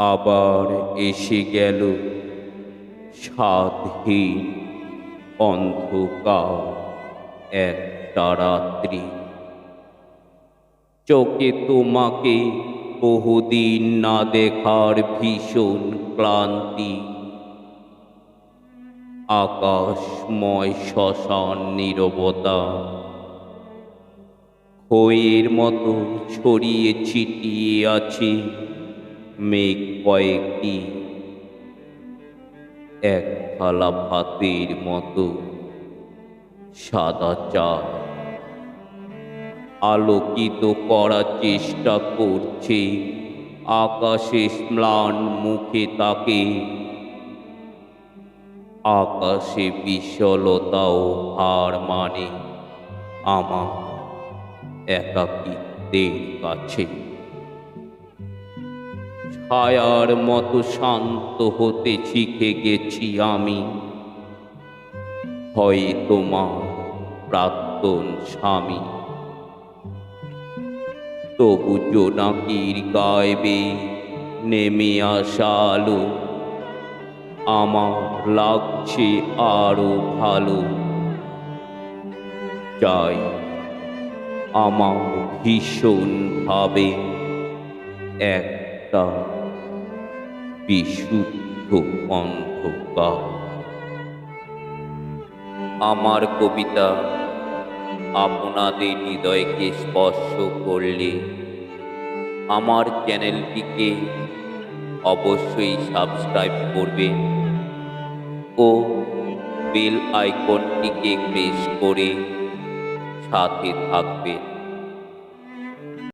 আবার এসে গেল স্বাদহীন অন্ধকার একটা রাত্রি। চোখে তোমাকে বহুদিন না দেখার ভীষণ ক্লান্তি। আকাশময় শ্মশান নীরবতা। খইয়ের মতো ছড়িয়ে ছিটিয়ে আছে মেঘ কয়েকটি এক থালা ভাতের মতো সাদা চা। আলোকিত করার চেষ্টা করছে। আকাশে ম্লান মুখে তাকে। আকাশে বিশলতাও হার মানে আমার একাকিত্বের কাছে। ছায়ার মতো শান্ত হতে শিখে গেছি আমি। হয় তোমার প্রাক্তন স্বামী। তবু জোনাকির গায়বে নেমে আসা আলো, আমার লাগছে আরও ভালো। চাই আমার ভীষণ ভাবে একটা বিশুদ্ধ অন্ধকার। আমার কবিতা আপনাদের হৃদয়কে স্পর্শ করলে আমার চ্যানেলটিকে অবশ্যই সাবস্ক্রাইব করবেন ও বেল আইকনটিকে প্রেস করে সাথে থাকবেন।